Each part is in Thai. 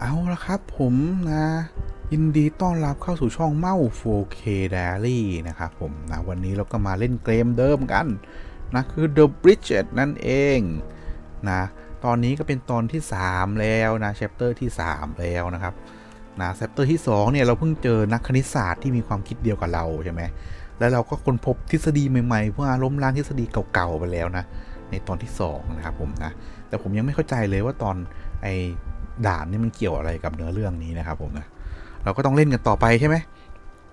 เอาละครับผมนะยินดีต้อนรับเข้าสู่ช่องเมา 4K Diary นะครับผมนะวันนี้เราก็มาเล่นเกมเดิมกันนะคือ The Bridget นั่นเองนะตอนนี้ก็เป็นตอนที่ 3 แล้วนะ chapter ที่ 3 แล้วนะครับนะ chapter ที่ 2 เนี่ยเราเพิ่งเจอนักคณิตศาสตร์ที่มีความคิดเดียวกับเราใช่ไหมแล้วเราก็ค้นพบทฤษฎีใหม่ๆเพื่อล้มล้างทฤษฎีเก่าๆไปแล้วนะในตอนที่ 2 นะครับผมนะแต่ผมยังไม่เข้าใจเลยว่าตอนไอ ด่านนี่มันเกี่ยวอะไรกับเนื้อเรื่องนี้นะครับผมนะเราก็ต้องเล่นกันต่อไปใช่ไหม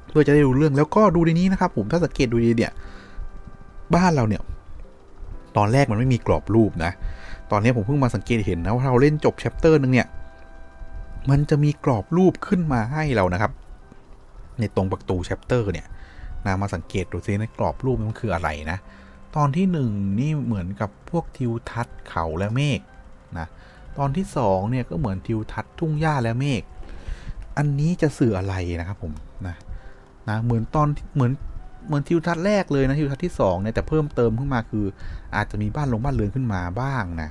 เพื่อจะได้รู้เรื่องแล้วก็ดูในนี้นะครับ ผมถ้าสังเกตดูดีเนี่ยบ้านเราเนี่ย ตอนแรกมันไม่มีกรอบรูปนะ ตอนนี้ผมเพิ่งมาสังเกตเห็นนะว่าเราเล่นจบแชปเตอร์นึงเนี่ยมันจะมีกรอบรูปขึ้นมาให้เรานะครับ ในตรงประตูแชปเตอร์เนี่ยนะมาสังเกตดูซิในกรอบรูปมันคืออะไรนะ ตอนที่หนึ่งนี่เหมือนกับพวกทิวทัศน์เขาและเมฆนะ ตอนที่สองเนี่ยก็เหมือนทิวทัศน์ทุ่งหญ้าและเมฆ อันนี้จะสื่ออะไรนะครับผมนะนะเหมือนตอนเหมือนเหมือนทิวทัศน์แรกเลยนะทิวทัศน์ที่สองเนี่ยแต่เพิ่มเติมขึ้นมาคือ อาจจะมีบ้านลงบ้านเรือนขึ้นมาบ้างนะ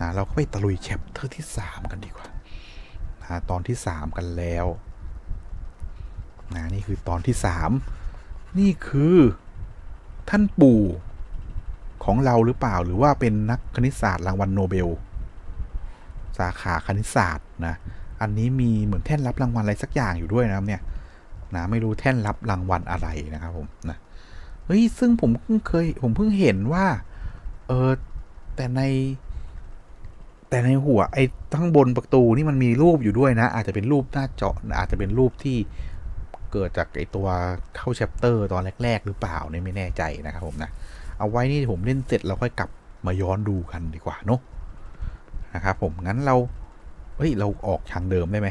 นะเราก็ไปตะลุยแชปเตอร์ที่สามกันดีกว่านะตอนที่สามกันแล้วนะนี่คือตอนที่สามนี่คือท่านปู่ของเราหรือเปล่าหรือว่าเป็นนักคณิตศาสตร์รางวัลโนเบล สาขาคณิตศาสตร์นะ อันนี้มีเหมือนแท่นรับรางวัลอะไรสักอย่างอยู่ด้วยนะครับเนี่ยนะไม่รู้แท่นรับรางวัลอะไรนะครับผมนะเฮ้ยซึ่งผมเพิ่งเคยผมเพิ่งเห็นว่าเออแต่ใน แต่ในหัวไอ้ทั้งบนประตูนี่มันมีรูปอยู่ด้วยนะ อาจจะเป็นรูปหน้าจออาจจะเป็นรูปที่เกิดจากไอ้ตัวเข้าแชปเตอร์ตอนแรก ๆ หรือเปล่าเนี่ยไม่แน่ใจนะครับผมนะเอาไว้นี่ผมเล่นเสร็จเราค่อยกลับมาย้อนดูกันดีกว่าเนาะ นะครับผมงั้นเราเฮ้ยเราออกทางเดิมได้ไหม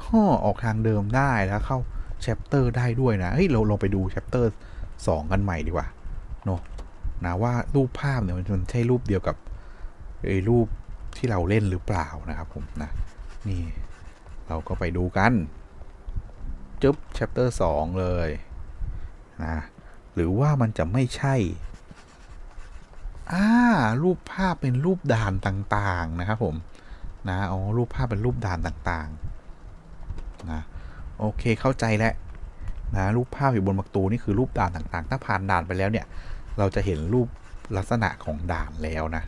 อ้อออกทางเดิมได้แล้วเข้าแชปเตอร์ได้ด้วยนะเฮ้ยเราลองไปดูแชปเตอร์สองกันใหม่ดีกว่าเนาะนะว่ารูปภาพเนี่ยมันใช่รูปเดียวกับไอ้รูปที่เราเล่นหรือเปล่านะครับผมนะนี่เราก็ไปดูกันจึ๊บแชปเตอร์สองเลยนะหรือว่ามันจะไม่ใช่ อ่ารูปภาพเป็นรูปด่านต่างๆนะครับผมนะอ๋อรูปภาพเป็นรูปด่านต่างๆนะโอเคเข้าใจแล้วนะรูปภาพอยู่บนประตูนี่คือรูปด่านต่างๆ ถ้าผ่านด่านไปแล้วเนี่ย เราจะเห็นรูปลักษณะของด่านแล้วนะ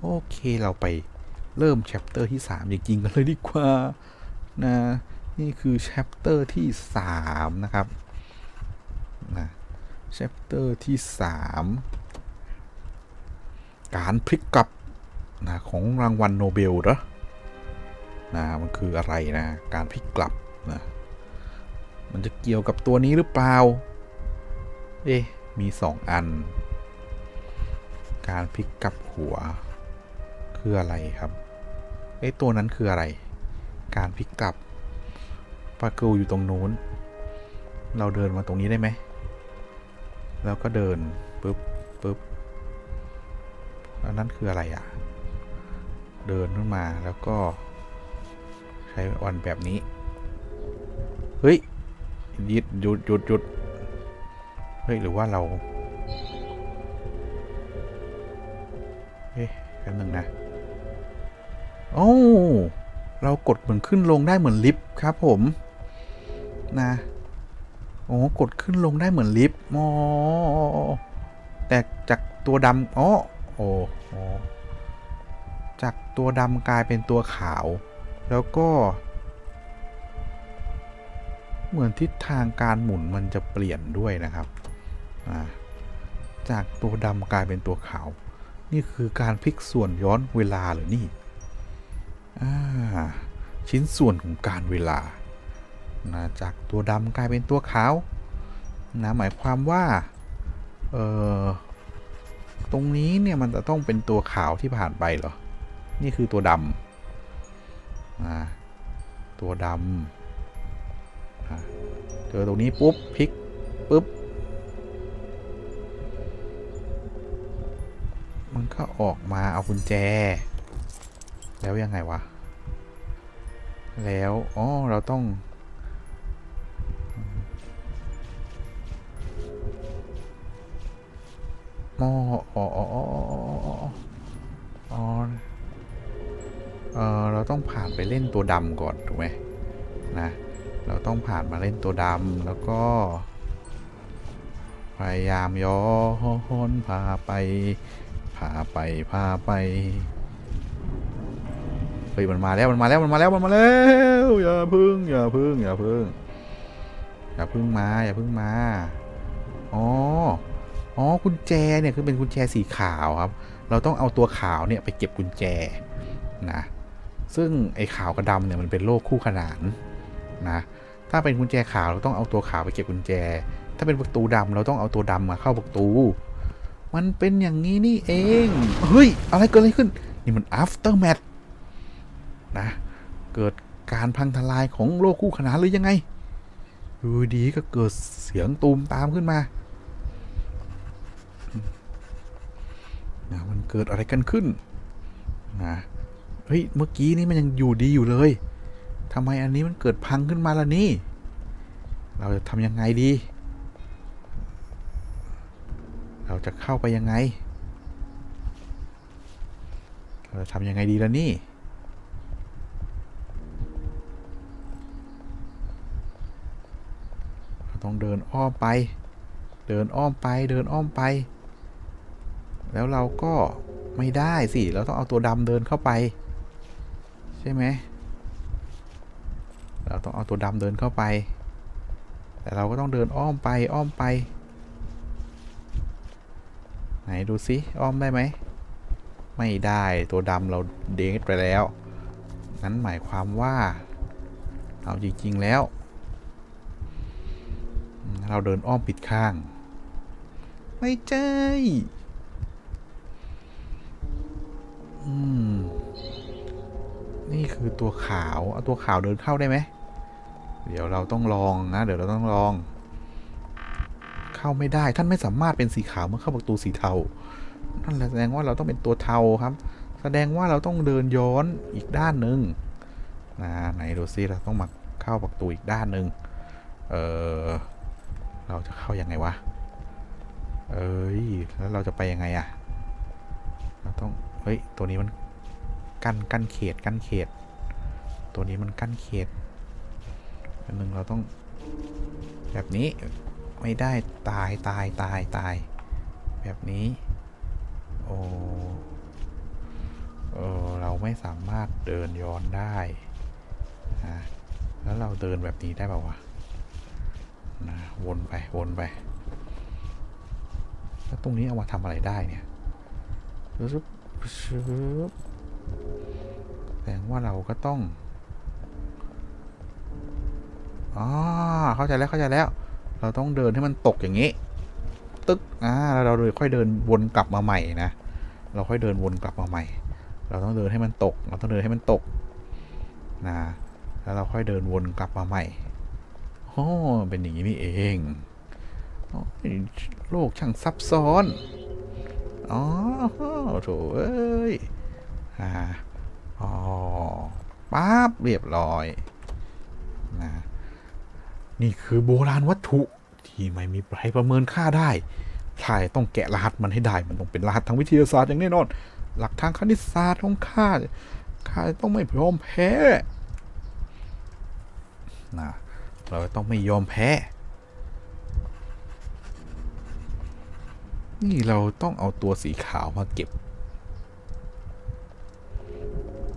โอเคเราไปเริ่มแชปเตอร์ที่ 3 จริงๆกันเลยดีกว่านะนี่คือแชปเตอร์ที่ 3 นะครับนะแชปเตอร์ที่ 3 การพลิกกลับนะของรางวัลโนเบลเหรอนะมันคืออะไรนะ การพลิกกลับนะมันจะเกี่ยวกับตัวนี้หรือเปล่า เอ๊ะ มีสองอัน การพลิกกลับหัว คืออะไรครับ เอ๊ะ ตัวนั้นคืออะไร การพลิกกลับปากูอยู่ตรงนู้น เราเดินมาตรงนี้ได้ไหม แล้วก็เดินปึ๊บปึ๊บ แล้วนั่นคืออะไรอะ เดินขึ้นมาแล้วก็ ใช้วันแบบนี้ เฮ้ยยุดหยุดหยุดหยุดเฮ้ย หรือว่าเราเฮ้ยแป๊บนึงนะ โอ้เรากดเหมือนขึ้นลงได้เหมือนลิฟต์ครับผมนะโอ้กดขึ้นลงได้เหมือนลิฟต์อ๋อแต่จากตัวดำอ๋อ โอ้โหจากตัวดำกลายเป็นตัวขาว แล้วก็ เหมือนทิศทางการหมุนมันจะเปลี่ยนด้วยนะครับจากตัวดำกลายเป็นตัวขาว นี่คือการพลิกส่วนย้อนเวลาหรือนี่ชิ้นส่วนของการเวลานะจากตัวดำกลายเป็นตัวขาวนะหมายความว่า เออ ตรงนี้เนี่ยมันจะต้องเป็นตัวขาวที่ผ่านไปเหรอ นี่คือตัวดำตัวดำเจอตรงนี้ปุ๊บพลิกปุ๊บ มันก็ออกมาเอากุญแจ แล้วยังไงวะ แล้ว อ๋อ เราต้อง อ๋ออ๋ออ๋ออ๋อเออเราต้องผ่านไปเล่นตัวดำก่อน ถูกไหมนะ เราต้องผ่านมาเล่นตัวดำแล้วก็ พยายามย้อนพาไป พาไป พาไป เฮ้ย มันมาแล้ว มันมาแล้ว มันมาแล้ว มันมาแล้ว อย่าพึ่ง อย่าพึ่ง อย่าพึ่ง อย่าพึ่งมา อย่าพึ่งมา อ๋อ อ๋อกุญแจเนี่ยคือเป็นกุญแจสีขาวครับ เราต้องเอาตัวขาวเนี่ยไปเก็บกุญแจนะซึ่งไอ้ขาวกับดำเนี่ยมันเป็นโลกคู่ขนานนะถ้าเป็นกุญแจขาวเราต้องเอาตัวขาวไปเก็บกุญแจ ถ้าเป็นประตูดำเราต้องเอาตัวดำมาเข้าประตู มันเป็นอย่างนี้นี่เองเฮ้ยอะไรเกิดอะไรขึ้น นี่มัน after match นะเกิดการพังทลายของโลกคู่ขนานหรือยังไงอยู่ดีก็เกิดเสียงตูมตามขึ้นมา นะมันเกิดอะไรกันขึ้นนะเฮ้ยเมื่อกี้นี่มันยังอยู่ดีอยู่เลยทำไมอันนี้มันเกิดพังขึ้นมาล่ะนี่ เราจะทำยังไงดี เราจะเข้าไปยังไง เราจะทำยังไงดีล่ะนี่เราต้องเดินอ้อมไป เดินอ้อมไป เดินอ้อมไป แล้วเราก็ไม่ได้สิ เราต้องเอาตัวดำเดินเข้าไป ใช่ไหม เราต้องเอาตัวดำเดินเข้าไป แต่เราก็ต้องเดินอ้อมไปอ้อมไป ไหนดูสิอ้อมได้ไหม ไม่ได้ตัวดำเราเด้งไปแล้ว นั้นหมายความว่า เอาจริง ๆ แล้ว เราเดินอ้อมปิดข้าง ไม่ใช่ นี่คือตัวขาว เอาตัวขาวเดินเข้าได้ไหม เดี๋ยวเราต้องลองนะ เดี๋ยวเราต้องลอง เข้าไม่ได้ ท่านไม่สามารถเป็นสีขาวเมื่อเข้าประตูสีเทา นั่นแสดงว่าเราต้องเป็นตัวเทาครับ แสดงว่าเราต้องเดินย้อนอีกด้านหนึ่งนะไหนดูซิเราต้องมาเข้าประตูอีกด้านหนึ่งเออเราจะเข้ายังไงวะ เอ้ย แล้วเราจะไปยังไงอะเราต้อง เฮ้ย ตัวนี้มันกั้นกั้นเขตกั้นเขต ตัวนี้มันกั้นเขตอันหนึ่งเราต้อง แบบนี้ไม่ได้ตายตายตายตาย แบบนี้ โอ้เออเราไม่สามารถเดินย้อนได้นะแล้วเราเดินแบบนี้ได้ป่าวะนะวนไปวนไปแล้วตรงนี้เอามาทำอะไรได้เนี่ยชึบ ชึบแสดงว่าเราก็ต้องอ๋อเข้าใจแล้วเข้าใจแล้ว เราต้องเดินให้มันตกอย่างนี้ ตึ๊กอ่าแล้วเราเลยค่อยเดินวนกลับมาใหม่นะเราค่อยเดินวนกลับมาใหม่ เราต้องเดินให้มันตก เราต้องเดินให้มันตกนะแล้วเราค่อยเดินวนกลับมาใหม่โอ้เป็นอย่างนี้นี่เองโลกช่างซับซ้อน อ๋อโถเอ้ยอ่าอ๋อปั๊บเรียบร้อยนะนี่คือโบราณวัตถุที่ไม่มีใครประเมินค่าได้ข้าต้องแกะรหัสมันให้ได้ มันต้องเป็นรหัสทางวิทยาศาสตร์อย่างแน่นอน หลักทางคณิตศาสตร์ของข้าข้าต้องไม่ยอมแพ้นะเราต้องไม่ยอมแพ้ นี่เราต้องเอาตัวสีขาวมาเก็บ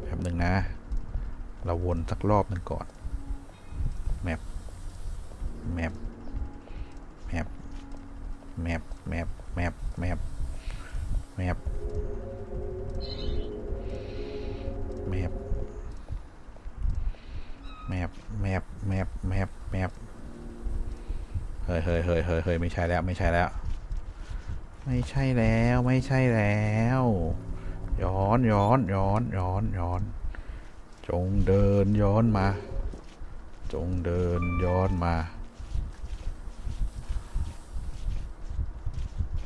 แบบหนึ่งนะ เราวนสักรอบหนึ่งก่อน แมป แมป แมป แมป แมป แมป แมป แมป แมป แมป แมป แมป แมปแมปเฮยเฮ้ยเฮ้ยเฮ้ยเฮ้ยไม่ใช่แล้ว ไม่ใช่แล้ว ไม่ใช่แล้วไม่ใช่แล้ว ย้อนย้อนย้อนย้อนย้อน จงเดินย้อนมา จงเดินย้อนมา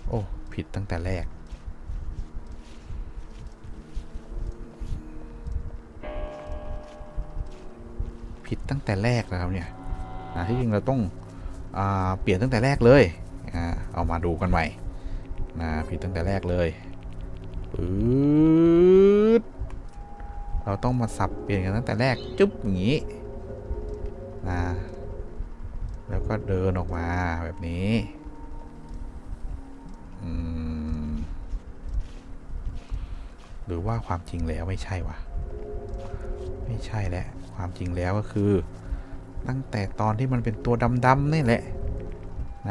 โอ้ ผิดตั้งแต่แรกผิดตั้งแต่แรกแล้วเนี่ยที่จริงเราต้องอเปลี่ยนตั้งแต่แรกเลยอเอามาดูกันใหม่ นะผิดตั้งแต่แรกเลยปื๊ดเราต้องมาสับเปลี่ยนกันตั้งแต่แรกจุ๊บอย่างนี้นะแล้วก็เดินออกมาแบบนี้หรือว่าความจริงแล้วไม่ใช่วะไม่ใช่แหละความจริงแล้วก็คือ ตั้งแต่ตอนที่มันเป็นตัวดำๆนี่แหละ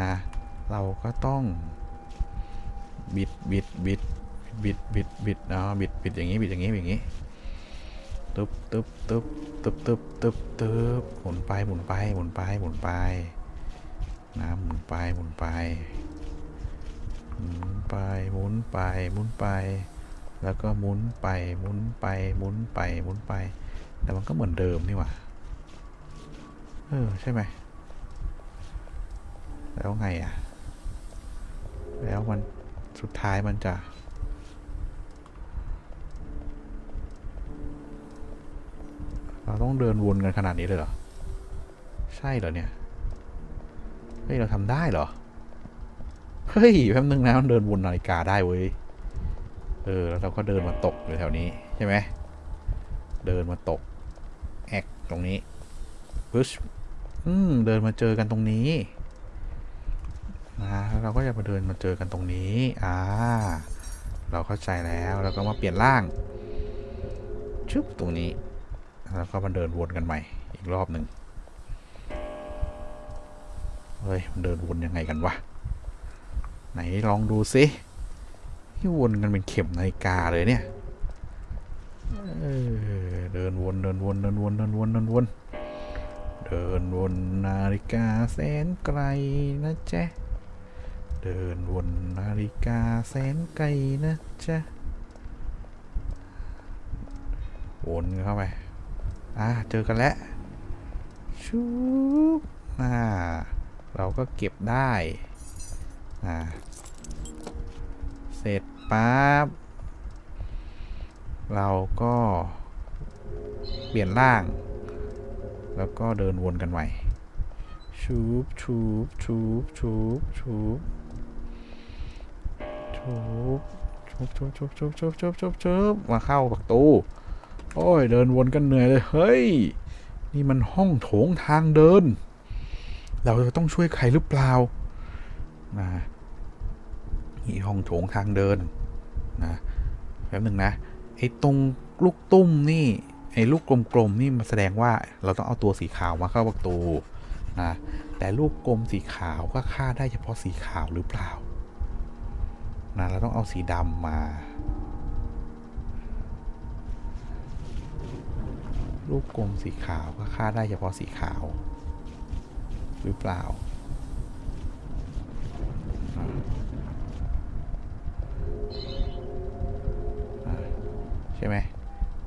นะเราก็ต้อง บิดบิดบิดบิดบิดบิดเนาะบิดบิดอย่างนี้บิดอย่างนี้อย่างนี้ตึ๊บตึ๊บตึ๊บตึ๊บตึ๊บตึ๊บตึ๊บหมุนไปหมุนไปหมุนไปหมุนไปนะหมุนไปหมุนไปหมุนไปหมุนไปหมุนไป แล้วก็หมุนไปหมุนไปหมุนไปหมุนไป แต่มันก็เหมือนเดิมนี่หว่าเออใช่ไหมแล้วไงอะ แล้วมัน สุดท้ายมันจะเราต้องเดินวนกันขนาดนี้เลยเหรอ ใช่เหรอเนี่ย เฮ้ย เราทำได้เหรอ เฮ้ยแป๊บนึงนะมันเดินวนนาฬิกาได้เว้ย เออ แล้วเราก็เดินมาตกอยู่แถวนี้ ใช่ไหม เดินมาตก แอกตรงนี้ปึ๊ชอืม เดินมาเจอกันตรงนี้ นะแล้วเราก็จะมาเดินมาเจอกันตรงนี้อ่าเราเข้าใจแล้วแล้วก็มาเปลี่ยนร่างชึบตรงนี้ แล้วก็มาเดินวนกันใหม่อีกรอบหนึ่งเฮ้ยมันเดินวนยังไงกันวะไหนลองดูสิที่วนกันเป็นเข็มนาฬิกาเลยเนี่ยเออเดินวนเดินวนเดินวนเดินวนเดินวนเดินวนนาฬิกาแสนไกลนะเจ๊ เดินวนนาฬิกาแสนไกลนะจ๊ะ วนเข้าไป อ่าเจอกันแล้วชูบอ่า เราก็เก็บได้ อ่า เสร็จปั๊บ เราก็เปลี่ยนร่าง แล้วก็เดินวนกันใหม่ชูบชูบชูบชูบชูบ ชูบชูบชูบชูบชูบชูบชบชูบชบมาเข้าประตู โอ้ย เดินวนกันเหนื่อยเลย เฮ้ย นี่มันห้องโถงทางเดิน เราจะต้องช่วยใครหรือเปล่า นะ นี่ห้องโถงทางเดิน นะแป๊บหนึ่งนะ ไอ้ตรงลูกตุ้มนี่ ไอ้ลูกกลมๆนี่มันแสดงว่าเราต้องเอาตัวสีขาวมาเข้าประตู นะ แต่ลูกกลมสีขาวก็ฆ่าได้เฉพาะสีขาวหรือเปล่า นะเราต้องเอาสีดำมาลูกกลมสีขาวก็ฆ่าได้เฉพาะสีขาว หรือเปล่าอ่าอ่า ใช่ไหม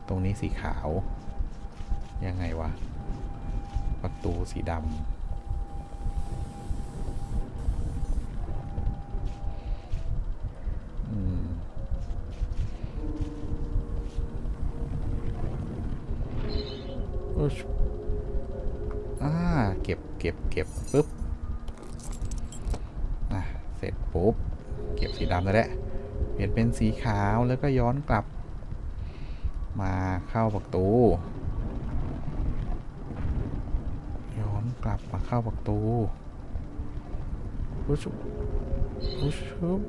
ตรงนี้สีขาว ยังไงวะ ประตูสีดำ เก็บเก็บปุ๊บอะเสร็จปุ๊บ เก็บสีดำแล้วแหละเปลี่ยนเป็นสีขาวแล้วก็ย้อนกลับ มาเข้าประตู ย้อนกลับมาเข้าประตูปุ๊บปุ๊บปุ๊บ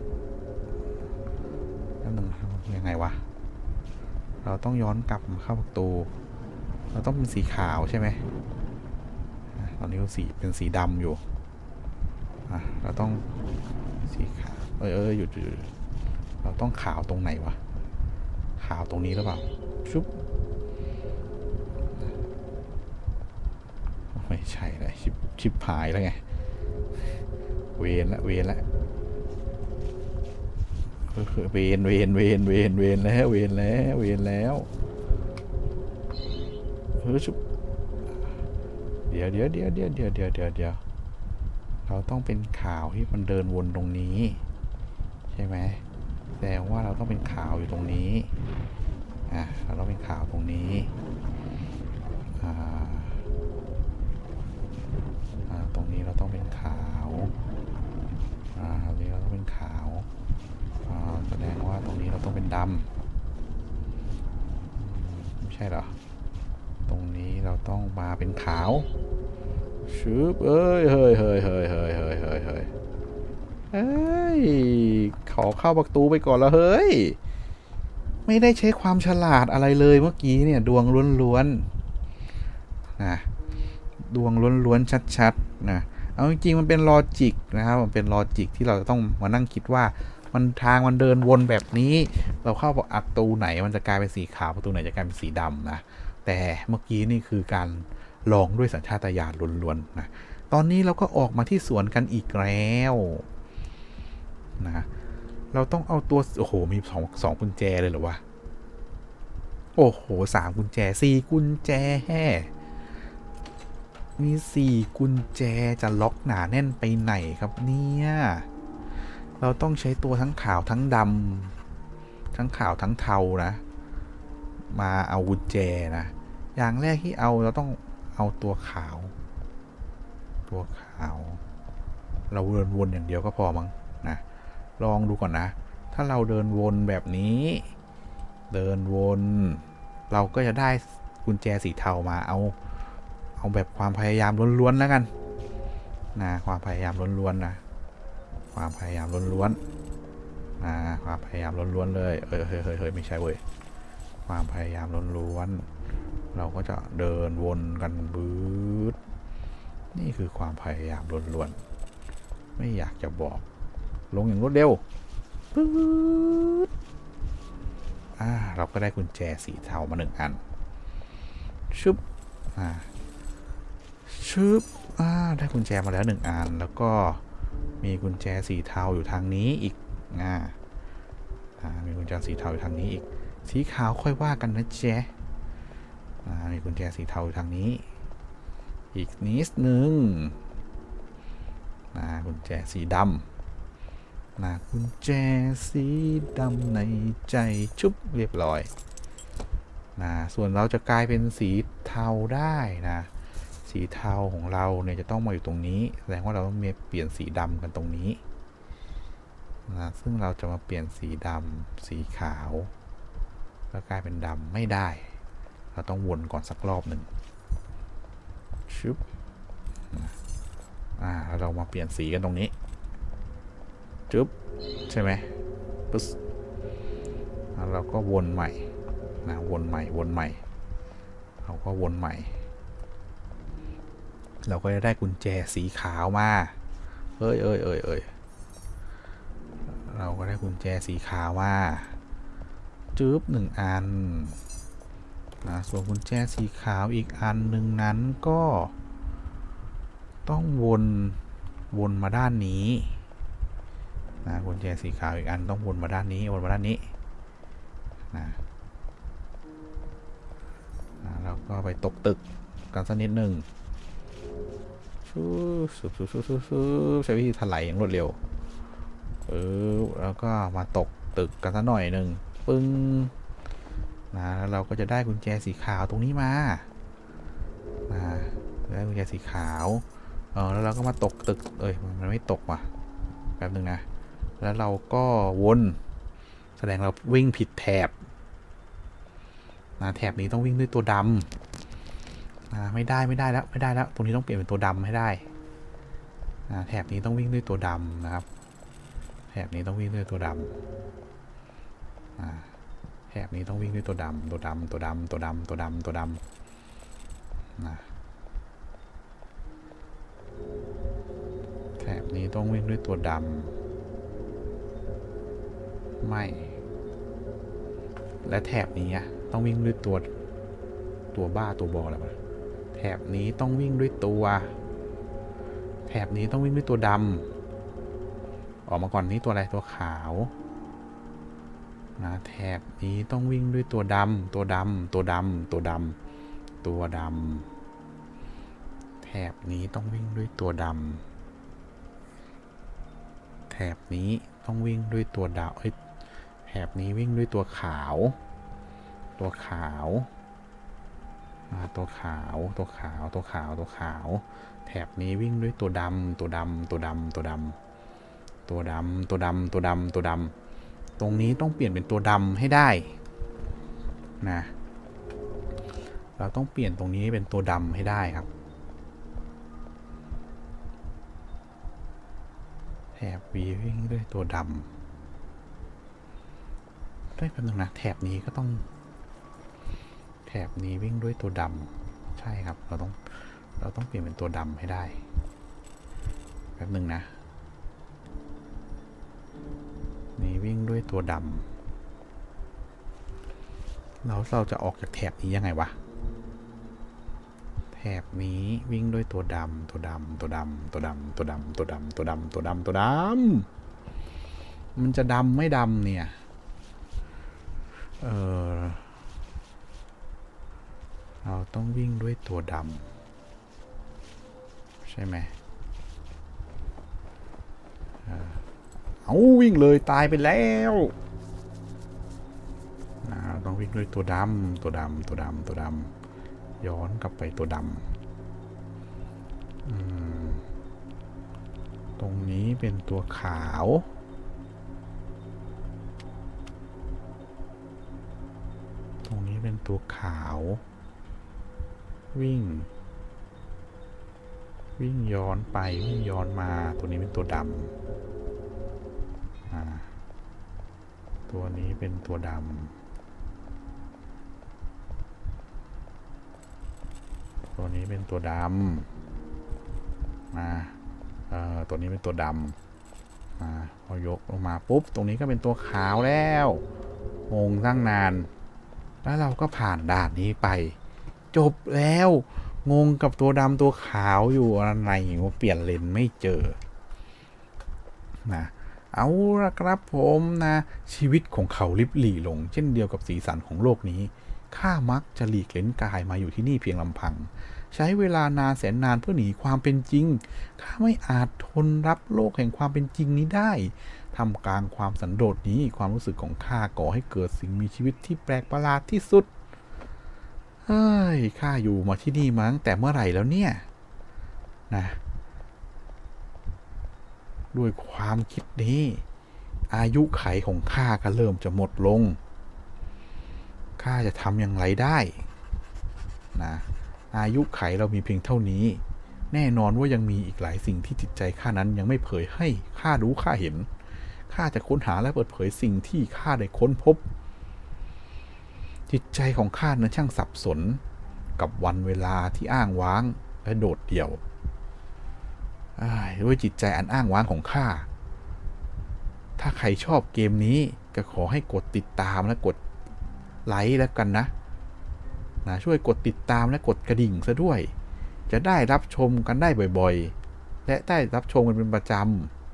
แล้วหนึ่งยังไงวะ เราต้องย้อนกลับมาเข้าประตู เราต้องเป็นสีขาวใช่ไหม อนนี้สีเป็นสีดำอยู่อะเราต้องสีขาวเอยเอยหยุดหยุดเราต้องขาวตรงไหนวะขาวตรงนี้หรือเปล่าชุบไม่ใช่เลยชิบชิบหายแล้วไง เวนละเวนละเออเวนเวนเวนเวนเวนแล้วเวนแล้วเวนแล้วเฮ้ยชุบ ยวเดี๋ยวเดี๋ยวเดี๋ยวเดี๋ยวเดี๋ยวเดี๋ยวเดี๋ยวเราต้องเป็นข่าวที่มันเดินวนตรงนี้ ใช่ไหมแสดงว่าเราต้องเป็นข่าวอยู่ตรงนี้อะเราต้องเป็นข่าวตรงนี้อ่าอ่าตรงนี้เราต้องเป็นขาวอ่าตรงนี้เราต้องเป็นขาวอ่าแสดงว่าตรงนี้เราต้องเป็นดำอืมใช่เหรอตรงนี้เราต้องมาเป็นขาว ชึบเอ้ยเฮ้ยเฮ้ยเฮ้ยเฮ้ยเฮ้ยเฮ้ยเฮ้ยเฮ้ยขอเข้าประตูไปก่อนแล้วเฮ้ย ไม่ได้ใช้ความฉลาดอะไรเลยเมื่อกี้เนี่ย ดวงล้วนๆนะดวงล้วนๆชัดๆนะเอาจริงๆมันเป็นลอจิกนะครับมันเป็นลอจิกที่เราจะต้องมานั่งคิดว่ามันทางมันเดินวนแบบนี้ เราเข้าประตูไหนมันจะกลายเป็นสีขาวประตูไหนจะกลายเป็นสีดำนะแต่เมื่อกี้นี่คือการ ลองด้วยสัญชาตญาณล้วนๆนะตอนนี้เราก็ออกมาที่สวนกันอีกแล้วนะเราต้องเอาตัว โอ้โห มีสองสองกุญแจเลยเหรอวะ โอ้โหสามกุญแจสี่กุญแจมีสี่กุญแจจะล็อกหนาแน่นไปไหนครับเนี่ย เราต้องใช้ตัวทั้งขาวทั้งดำทั้งขาวทั้งเทานะ มาเอากุญแจนะ อย่างแรกที่เอาเราต้อง เอาตัวขาว ตัวขาว เราเดินวนอย่างเดียวก็พอมั้งนะลองดูก่อนนะ ถ้าเราเดินวนแบบนี้ เดินวน เราก็จะได้กุญแจสีเทามาเอา เอาแบบความพยายามล้วนๆแล้วกันนะความพยายามล้วนๆนะความพยายามล้วนๆนะความพยายามล้วนๆเลยเออเฮ้ยเฮ้ยเฮ้ยไม่ใช่เว้ยความพยายามล้วนๆ เราก็จะเดินวนกันบืดนี่คือความพยายามล้วนๆ ไม่อยากจะบอก ลงอย่างรวดเร็วปื๊ดอ่า เราก็ได้กุญแจสีเทามาหนึ่งอัน ชึบ อ่า ชึบ อ่า ได้กุญแจมาแล้วหนึ่งอัน แล้วก็มีกุญแจสีเทาอยู่ทางนี้อีก อ่า อ่า มีกุญแจสีเทาอยู่ทางนี้อีก สีขาวค่อยว่ากันนะเจ๊ มีกุญแจสีเทาอยู่ทางนี้ อีกนิดนึงนะกุญแจสีดำนะกุญแจสีดำในใจชุบเรียบร้อยนะส่วนเราจะกลายเป็นสีเทาได้นะ สีเทาของเราเนี่ยจะต้องมาอยู่ตรงนี้ แสดงว่าเราต้องมีเปลี่ยนสีดำกันตรงนี้นะซึ่งเราจะมาเปลี่ยนสีดำสีขาว แล้วกลายเป็นดำไม่ได้ เราต้องวนก่อนสักรอบหนึ่งชึบนะอ่าแล้วเรามาเปลี่ยนสีกันตรงนี้จึ๊บใช่ไหมปึ๊สแล้วเราก็วนใหม่นะวนใหม่วนใหม่ เราก็วนใหม่ เราก็จะได้กุญแจสีขาวมาเอ้ยเอ้ยเอ้ยเอ้ยเราก็ได้กุญแจสีขาวมาจึ๊บหนึ่งอัน นะส่วนกุญแจสีขาวอีกอันหนึ่งนั้นก็ ต้องวนวนมาด้านนี้นะกุญแจสีขาวอีกอันต้องวนมาด้านนี้วนมาด้านนี้นะนะเราก็ไปตกตึกกันสักนิดหนึ่งชูสุบสุบสุบสุบสุบใช้วิธีถลายอย่างรวดเร็วเออแล้วก็มาตกตึกกันสักหน่อยหนึ่งปึ้ง นะแล้วเราก็จะได้กุญแจสีขาวตรงนี้มานะได้กุญแจสีขาวเออแล้วเราก็มาตกตึกเอ้ยมันไม่ตกว่ะแป๊บนึงนะ แล้วเราก็วนแสดงเราวิ่งผิดแถบนะแถบนี้ต้องวิ่งด้วยตัวดำนะไม่ได้ไม่ได้แล้วไม่ได้แล้วตรงนี้ต้องเปลี่ยนเป็นตัวดำให้ได้นะแถบนี้ต้องวิ่งด้วยตัวดำนะครับ แถบนี้ต้องวิ่งด้วยตัวดำอ่า บนี้ต้องวิ่งด้วยตัวดำตัวดำตัวดำตัวดำตัวดำตัวดำนะแถบนี้ต้องวิ่งด้วยตัวดำไม่ และแถบนี้ต้องวิ่งด้วยตัวตัวบ้าตัวบออะไรวะแถบนี้ต้องวิ่งด้วยตัว แถบนี้ต้องวิ่งด้วยตัวดำออกมาก่อนนี้ตัวอะไรตัวขาว นะแถบนี้ต้องวิ่งด้วยตัวดำตัวดำตัวดำตัวดำตัวดำแถบนี้ต้องวิ่งด้วยตัวดำแถบนี้ต้องวิ่งด้วยตัวดำเอ้ยแถบนี้วิ่งด้วยตัวขาว ตัวขาวตัวขาว ตัวขาว ตัวขาว ตัวขาว แถบนี้วิ่งด้วยตัวดำตัวดำตัวดำตัวดำตัวดำตัวดำตัวดำตัวดำ ตรงนี้ต้องเปลี่ยนเป็นตัวดำให้ได้นะเราต้องเปลี่ยนตรงนี้เป็นตัวดำให้ได้ครับแถบวีวิ่งด้วยตัวดำได้แป๊บนึงนะแถบนี้ก็ต้อง แถบนี้วิ่งด้วยตัวดำใช่ครับ เราต้อง เราต้องเปลี่ยนเป็นตัวดำให้ได้ แป๊บนึงนะ ตัวดำแล้วเราจะออกจากแถบนี้ยังไงวะ แถบนี้วิ่งด้วยตัวดำตัวดำตัวดำตัวดำตัวดำตัวดำตัวดำตัวดำตัวดำมันจะดำไม่ดำเนี่ย เออเราต้องวิ่งด้วยตัวดำใช่ไหมเออ เอาวิ่งเลยตายไปแล้วอ่าเราต้องวิ่งด้วยตัวดำตัวดำตัวดำตัวดำย้อนกลับไปตัวดำตรงนี้เป็นตัวขาวตรงนี้เป็นตัวขาว วิ่ง วิ่งย้อนไป วิ่งย้อนมาตัวนี้เป็นตัวดำอ่า ตัวนี้เป็นตัวดำ ตัวนี้เป็นตัวดำมาเอ่อตัวนี้เป็นตัวดำมาพอยกลงมาปุ๊บ ตรงนี้ก็เป็นตัวขาวแล้วงงตั้งนาน แล้วเราก็ผ่านด่านนี้ไป จบแล้ว งงกับตัวดำตัวขาวอยู่อะไรว่าเปลี่ยนเลนไม่เจอ นะ เอาละครับผมนะ ชีวิตของเขาลิบหลี่ลง เช่นเดียวกับสีสันของโลกนี้ ข้ามักจะหลีกเล้นกายมาอยู่ที่นี่เพียงลำพัง ใช้เวลานานแสนนานเพื่อหนีความเป็นจริง ข้าไม่อาจทนรับโลกแห่งความเป็นจริงนี้ได้ทำกลางความสันโดษนี้ความรู้สึกของข้าก่อให้เกิดสิ่งมีชีวิตที่แปลกประหลาดที่สุดเฮ้ยข้าอยู่มาที่นี่มั้งแต่เมื่อไหร่แล้วเนี่ย นะ ด้วยความคิดนี้ อายุไขของข้าก็เริ่มจะหมดลง ข้าจะทำอย่างไรได้นะอายุไขเรามีเพียงเท่านี้ แน่นอนว่ายังมีอีกหลายสิ่งที่จิตใจข้านั้นยังไม่เผยให้ข้ารู้ข้าเห็นข้าจะค้นหาและเปิดเผยสิ่งที่ข้าได้ค้นพบ จิตใจของข้านั้นช่างสับสน กับวันเวลาที่อ้างว้างและโดดเดี่ยว ด้วยจิตใจอันอ้างว้างของข้า ถ้าใครชอบเกมนี้ก็ขอให้กดติดตามและกดไลค์แล้วกันนะ นะช่วยกดติดตามและกดกระดิ่งซะด้วย จะได้รับชมกันได้บ่อยๆ และได้รับชมกันเป็นประจ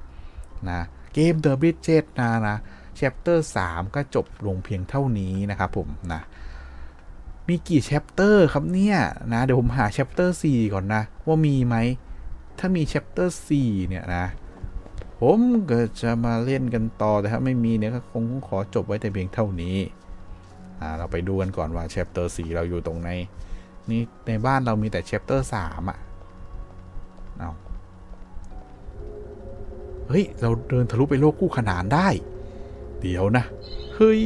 ำนะเกม The b r i d g e นะนะ Chapter 3ก็จบลงเพียงเท่านี้นะครับผมนะมีกี่ Chapter ครับเนี่ยนะเดี๋ยวผมหา Chapter 4ก่อนนะ ว่ามีไหม ถ้ามี Chapter 4 เนี่ยนะ ผมก็จะมาเล่นกันต่อ แต่ถ้าไม่มีเนี่ยก็คงขอจบไว้แต่เพียงเท่านี้ อ่า เราไปดูกันก่อนว่า Chapter 4 เราอยู่ตรงไหนนี่ในบ้านเรามีแต่ Chapter 3อะเอาเฮ้ย เราเดินทะลุไปโลกคู่ขนานได้ เดี๋ยวนะ เฮ้ย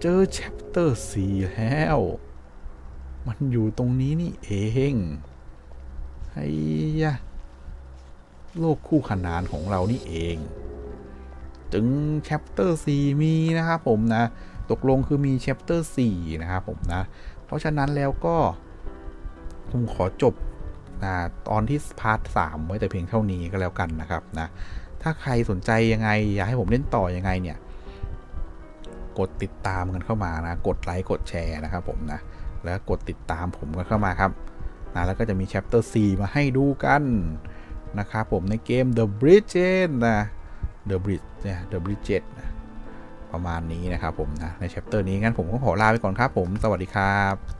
เจอ Chapter 4 แล้ว มันอยู่ตรงนี้นี่เอง เฮ้ยะโลกคู่ขนานของเรานี่เอง ถึง Chapter 4มีนะครับผมนะ ตกลงคือมี Chapter 4นะครับผมนะ เพราะฉะนั้นแล้วก็ ผมขอจบนะตอนที่พาร์ทสามไว้แต่เพียงเท่านี้ก็แล้วกันนะครับนะ ถ้าใครสนใจยังไง อยากให้ผมเล่นต่อยังไงเนี่ย กดติดตามกันเข้ามานะ กดไลค์กดแชร์นะครับผมนะ แล้วกดติดตามผมกันเข้ามาครับ นะแล้วก็จะมีแชปเตอร์ 4 มาให้ดูกันนะครับผมในเกม The Bridge นะ The Bridge เนี่ย The Bridge นะประมาณนี้นะครับผมนะในแชปเตอร์นี้งั้นผมก็ขอลาไปก่อนครับผม สวัสดีครับ